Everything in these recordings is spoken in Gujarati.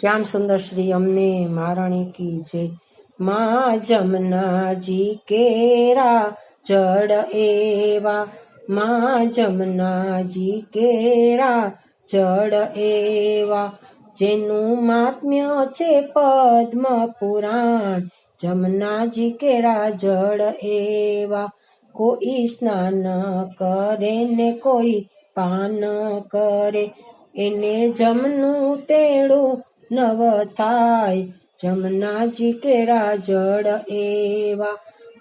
શ્યામ સુંદર શ્રી અમને મારાણી કી જય મા જમનાજી કેરા જડ એવા. મા જમનાજી કેરા જડ એવા. જેનું માત્મ્ય છે પદ્મ પુરાણ. જમનાજી કેરા જળ એવા. કોઈ સ્નાન કરે ને કોઈ પાન કરે. એને જમનું તેડું નવ થાય જમનાજી કેરા જળ એવા.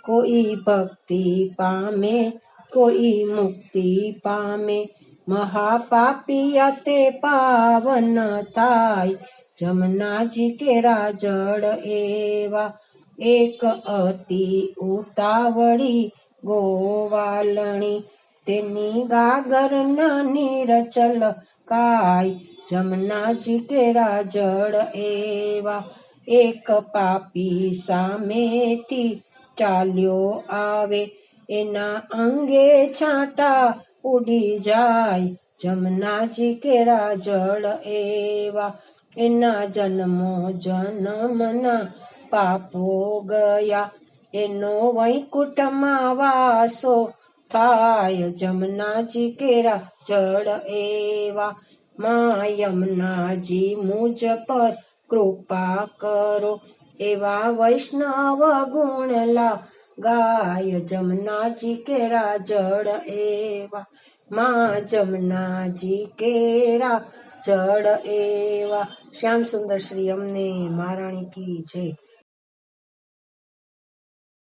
કોઈ ભક્તિ પામે, કોઈ મુક્તિ પામે. મહાપાપિયા તે પાવન થાય. જમનાજી કેરા જળ એવા. એક અતિ ઉતાવળી ગોવાલણી. તેની ગાગર નાની રચલ કાય. જમનાજી કેરા જળ એવા એક પાપી સામેથી ચાલ્યો આવે. એના અંગે છાંટા ઉડી જાય. જમનાજી કેરા જળ એવા એના જન્મો જન્મના પાપો ગયા. એનો વૈકુંઠમાં વાસો થાય. જમનાજી કેરા જળ એવા મા યમુનાજી મુજ પર કૃપા કરો. એવા વૈષ્ણવ ગુણલા ગાય જમનાજી કેરા જળ એવા. મા જમનાજી કેરા જળ એવા. શ્યામ સુંદર શ્રી અમને મહારાણી કી જય.